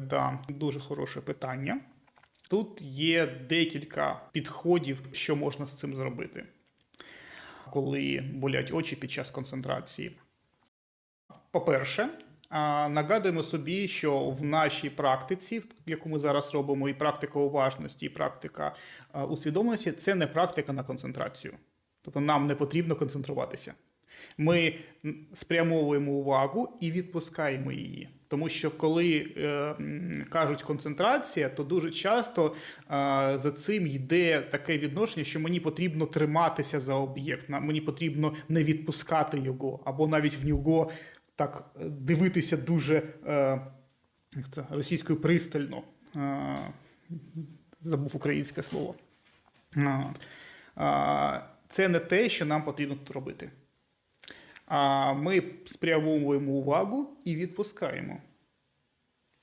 Да, дуже хороше питання. Тут є декілька підходів, що можна з цим зробити, коли болять очі під час концентрації. По-перше, нагадуємо собі, що в нашій практиці, яку ми зараз робимо, і практика уважності, і практика усвідомленості, це не практика на концентрацію. Тобто нам не потрібно концентруватися. Ми спрямовуємо увагу і відпускаємо її. Тому що коли е, кажуть концентрація, то дуже часто е, за цим йде таке відношення, що мені потрібно триматися за об'єкт, мені потрібно не відпускати його, або навіть в нього так е, дивитися дуже це, російською пристально. Забув українське слово. Це не те, що нам потрібно тут робити. А ми спрямовуємо увагу і відпускаємо.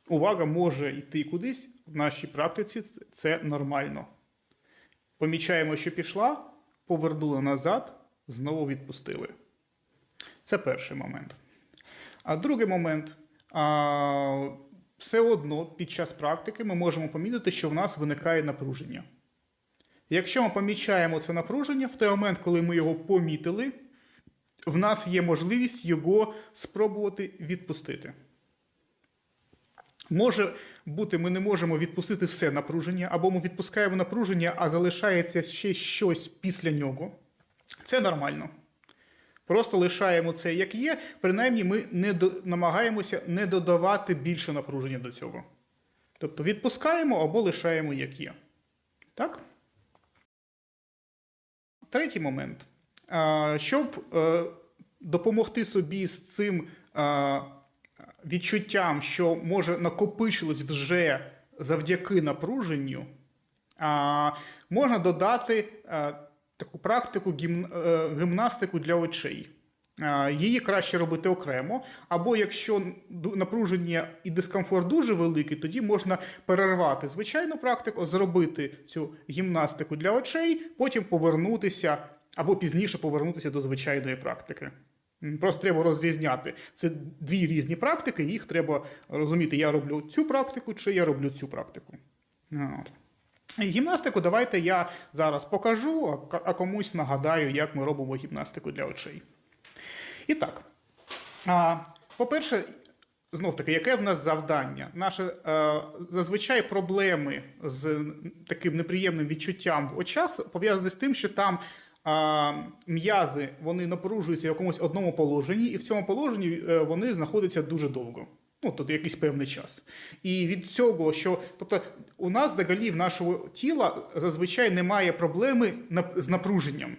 Увага може йти кудись в нашій практиці, це- нормально. Помічаємо, що пішла, повернули назад, знову відпустили. Це перший момент. А другий момент. А, все одно під час практики ми можемо помітити, що в нас виникає напруження. Якщо ми помічаємо це напруження, в той момент, коли ми його помітили, в нас є можливість його спробувати відпустити. Може бути, ми не можемо відпустити все напруження, або ми відпускаємо напруження, а залишається ще щось після нього. Це нормально. Просто лишаємо це як є, принаймні ми не до, намагаємося не додавати більше напруження до цього. Тобто відпускаємо або лишаємо як є. Так? Третій момент. Щоб е, допомогти собі з цим відчуттям, що може накопичилось вже завдяки напруженню, можна додати е, таку практику е, гімнастику для очей. Її краще робити окремо, або якщо напруження і дискомфорт дуже великий, тоді можна перервати звичайну практику, зробити цю гімнастику для очей, потім повернутися або пізніше повернутися до звичайної практики. Просто треба розрізняти. Це дві різні практики, їх треба розуміти, я роблю цю практику чи я роблю цю практику. Гімнастику давайте я зараз покажу, а комусь нагадаю, як ми робимо гімнастику для очей. І так, по-перше, знов таки, яке в нас завдання? Наше е, зазвичай проблеми з таким неприємним відчуттям в очах пов'язані з тим, що там м'язи вони напружуються в якомусь одному положенні, і в цьому положенні е, вони знаходяться дуже довго. Ну, тобто якийсь певний час. І від цього, що тобто, у нас взагалі в нашого тіла зазвичай немає проблеми з напруженням.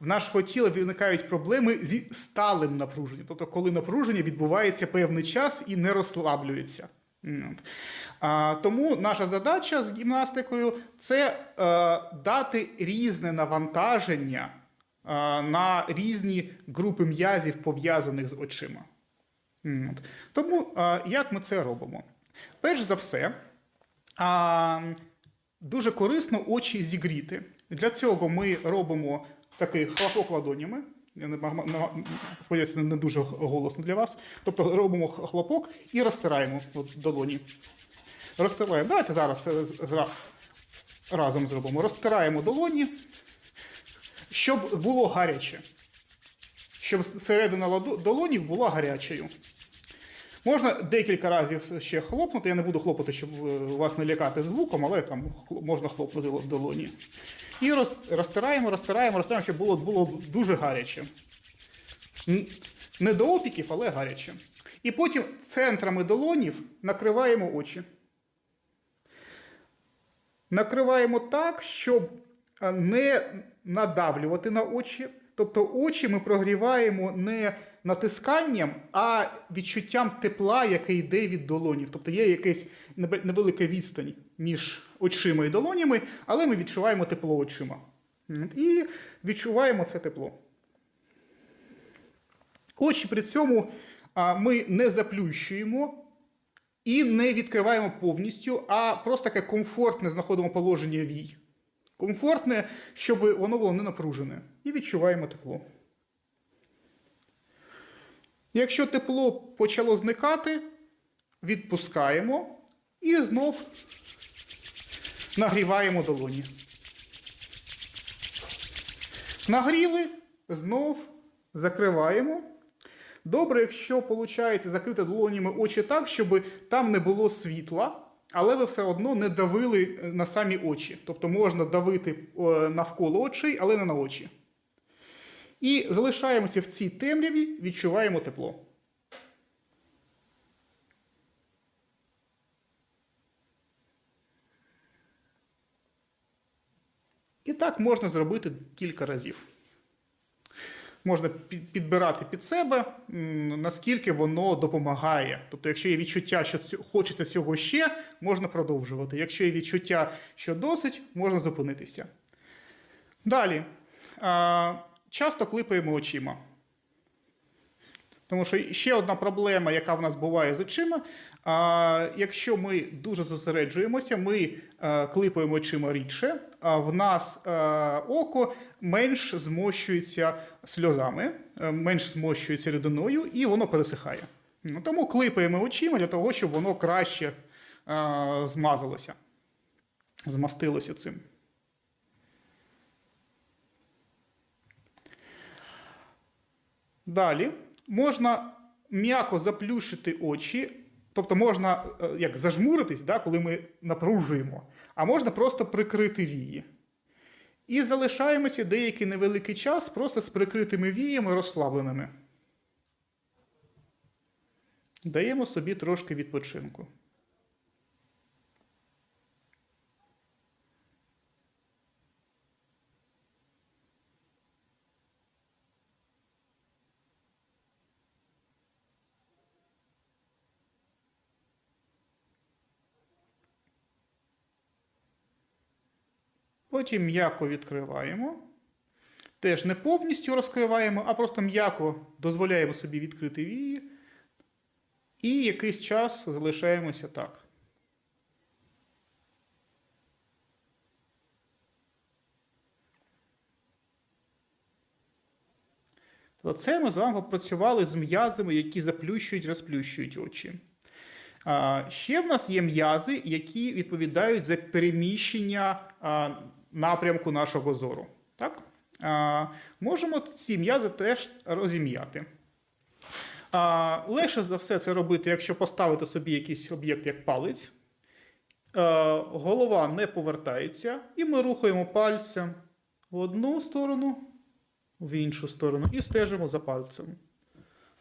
В нашого тіла виникають проблеми зі сталим напруженням, тобто, коли напруження відбувається певний час і не розслаблюється. От. А, тому наша задача з гімнастикою це е, дати різне навантаження е, на різні групи м'язів, пов'язаних з очима. Тому е, як ми це робимо? Перш за все, дуже корисно очі зігріти. Для цього ми робимо такий хлопок ладонями. Я не сподіваюся, не дуже голосно для вас. Тобто робимо хлопок і розтираємо от, долоні. Розтираємо. Давайте зараз зра- разом зробимо. Розтираємо долоні, щоб було гаряче. Щоб середина долонів була гарячою. Можна декілька разів ще хлопнути. Я не буду хлопати, щоб е, вас не лякати звуком, але там можна хлопнути в долоні. І роз, розтираємо, розтираємо, розтираємо, щоб було, було дуже гаряче. Не до опіків, але гаряче. І потім центрами долонів накриваємо очі. Накриваємо так, щоб е, не надавлювати на очі. Тобто очі ми прогріваємо не натисканням, а відчуттям тепла, яке йде від долонів. Тобто є якась невелика відстань між очима і долонями, але ми відчуваємо тепло очима. І відчуваємо це тепло. Очі при цьому ми не заплющуємо і не відкриваємо повністю, а просто таке комфортне знаходимо положення вій. Комфортне, щоб воно було не напружене. І відчуваємо тепло. Якщо тепло почало зникати, відпускаємо, І знов нагріваємо долоні. Нагріли, знов закриваємо. Добре, якщо виходить закрити долонями очі так, щоб там не було світла, але ви все одно не давили е, на самі очі. Тобто можна давити навколо очей, але не на очі. І залишаємося в цій темряві, відчуваємо тепло. І так можна зробити кілька разів. Можна підбирати під себе, наскільки воно допомагає. Тобто, якщо є відчуття, що хочеться цього ще, можна продовжувати. Якщо є відчуття, що досить, можна зупинитися. Далі. Часто клипаємо очима. Тому що ще одна проблема, яка в нас буває з очима. А, якщо ми дуже зосереджуємося, ми клипаємо очима рідше, а в нас око менш змощується сльозами, е, менш змощується рідиною, і воно пересихає. Ну, тому клипаємо очима для того, щоб воно краще змазалося, змастилося цим. Далі можна м'яко заплющити очі, тобто можна е, як зажмуритись, да, коли ми напружуємо, а можна просто прикрити вії. І залишаємося деякий невеликий час просто з прикритими віями розслабленими. Даємо собі трошки відпочинку. Потім м'яко відкриваємо. Теж не повністю розкриваємо, а просто м'яко дозволяємо собі відкрити вії. І якийсь час залишаємося так. Оце ми з вами попрацювали з м'язами, які заплющують, розплющують очі. Ще в нас є м'язи, які відповідають за переміщення напрямку нашого зору. Так? А, можемо ці м'язи теж розім'яти. А, легше за все це робити, якщо поставити собі якийсь об'єкт як палець. А, голова не повертається, і ми рухаємо пальцем в одну сторону, в іншу сторону і стежимо за пальцем.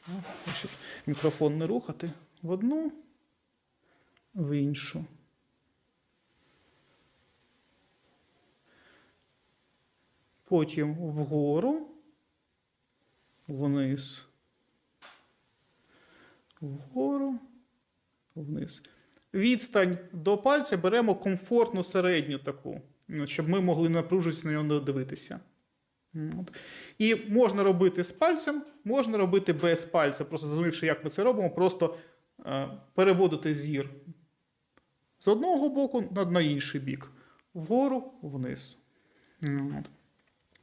Ну, Щоб мікрофон не рухати в одну, в іншу. Потім вгору, вниз, вгору, вниз. Відстань до пальця беремо комфортну середню таку, ну, щоб ми могли напружитися на нього дивитися. От. І можна робити з пальцем, можна робити без пальця, просто зрозумівши, як ми це робимо, просто е, переводити зір з одного боку на, інший бік, вгору, вниз. От.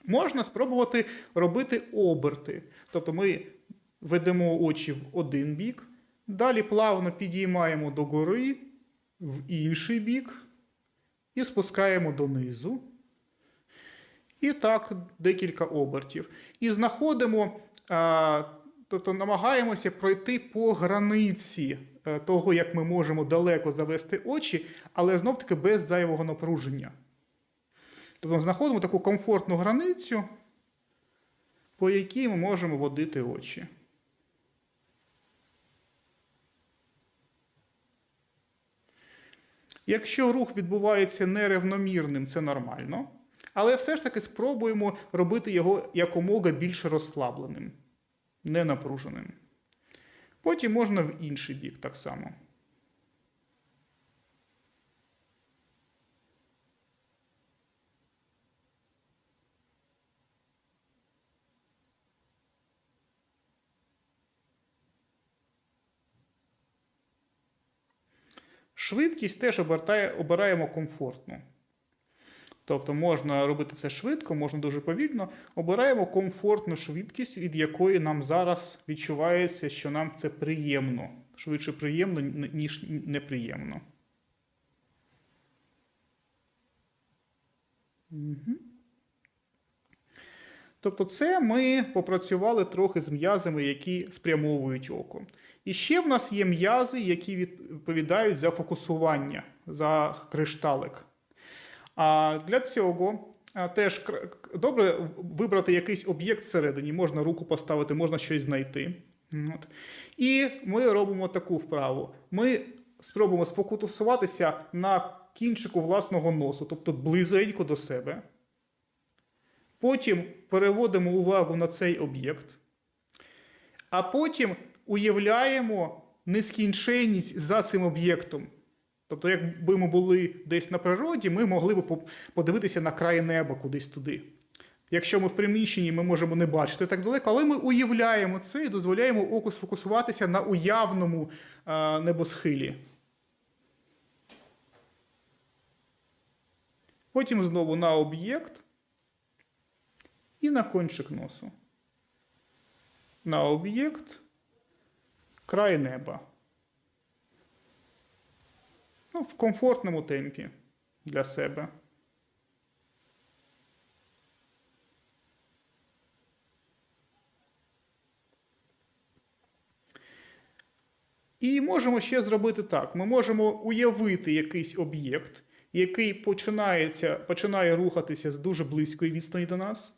Можна спробувати робити оберти. Тобто ми ведемо очі в один бік, далі плавно підіймаємо догори в інший бік і спускаємо донизу. І так декілька обертів. І знаходимо, тобто намагаємося пройти по границі е, того, як ми можемо далеко завести очі, але знов-таки без зайвого напруження. Тобто знаходимо таку комфортну границю, по якій ми можемо водити очі. Якщо рух відбувається нерівномірним, це нормально. Але все ж таки спробуємо робити його якомога більш розслабленим, не напруженим. Потім можна в інший бік так само. Швидкість теж обертає, обираємо комфортну. Тобто можна робити це швидко, можна дуже повільно. Обираємо комфортну швидкість, від якої нам зараз відчувається, що нам це приємно. Швидше приємно, ніж неприємно. Угу. Тобто, це ми попрацювали трохи з м'язами, які спрямовують око. І ще в нас є м'язи, які відповідають за фокусування, за кришталик. А для цього теж добре вибрати якийсь об'єкт всередині. Можна руку поставити, можна щось знайти. От. І ми робимо таку вправу. Ми спробуємо сфокусуватися на кінчику власного носу, тобто близенько до себе. Потім переводимо увагу на цей об'єкт, а потім уявляємо нескінченність за цим об'єктом. Тобто, якби ми були десь на природі, ми могли б подивитися на край неба кудись туди. Якщо ми в приміщенні, ми можемо не бачити так далеко, але ми уявляємо це і дозволяємо оку сфокусуватися на уявному небосхилі. Потім знову на об'єкт і на кончик носу. На об'єкт, край неба. Ну, в комфортному темпі для себе. І можемо ще зробити так: ми можемо уявити якийсь об'єкт, який починається, починає рухатися з дуже близької відстані до нас,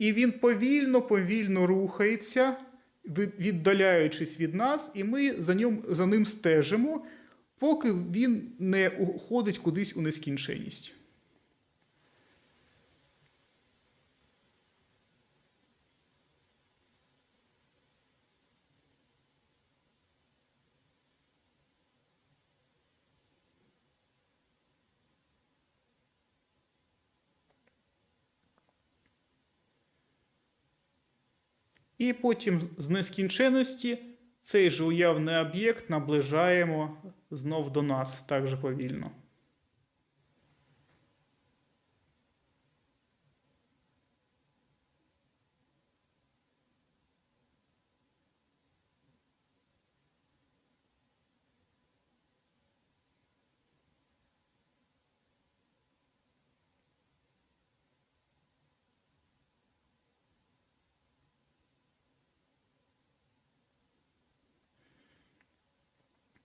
і він повільно-повільно рухається, від- віддаляючись від нас, і ми за ним, за ним стежимо, поки він не уходить кудись у нескінченність. І потім з нескінченності цей же уявний об'єкт наближаємо знов до нас так же повільно.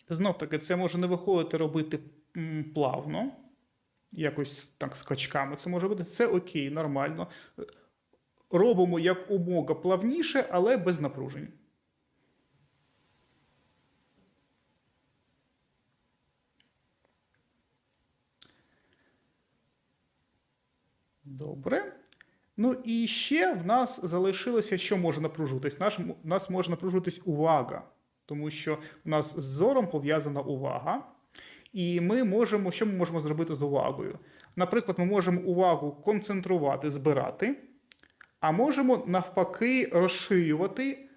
Знов таки, це може не виходити робити плавно, якось так скачками це може бути. Це окей, нормально. Робимо як умога плавніше, але без напружень. Добре. Ну і ще в нас залишилося, що може напружуватись. Наш, у нас може напружуватись увага, тому що у нас з зором пов'язана увага. І ми можемо, що ми можемо зробити з увагою? Наприклад, ми можемо увагу концентрувати, збирати, а можемо навпаки розширювати,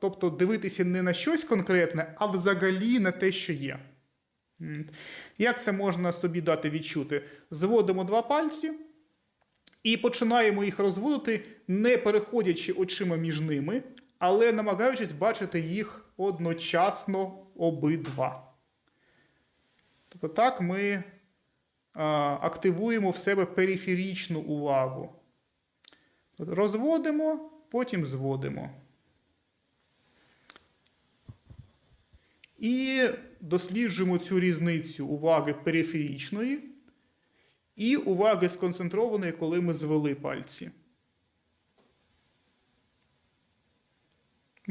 тобто дивитися не на щось конкретне, а взагалі на те, що є. Як це можна собі дати відчути? Зводимо два пальці і починаємо їх розводити, не переходячи очима між ними, але намагаючись бачити їх одночасно обидва. Тобто так ми активуємо в себе периферічну увагу. Розводимо, потім зводимо. І досліджуємо цю різницю уваги периферічної і уваги сконцентрованої, коли ми звели пальці.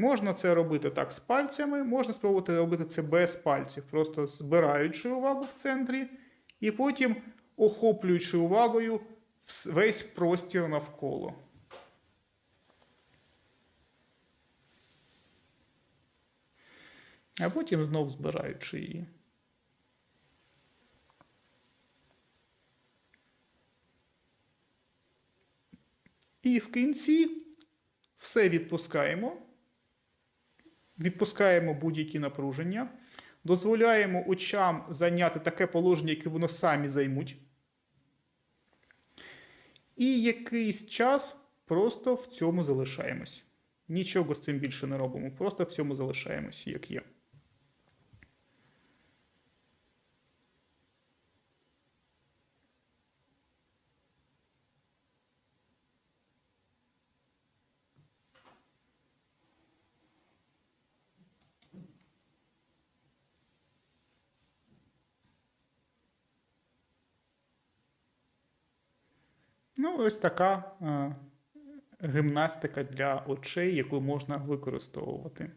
Можна це робити так з пальцями, можна спробувати робити це без пальців, просто збираючи увагу в центрі, і потім охоплюючи увагою весь простір навколо. А потім знов збираючи її. І в кінці все відпускаємо. Відпускаємо будь-які напруження, дозволяємо очам зайняти таке положення, яке воно самі займуть. І якийсь час просто в цьому залишаємось. Нічого з цим більше не робимо, просто в цьому залишаємось, як є. Ну, ось така е, гімнастика для очей, яку можна використовувати.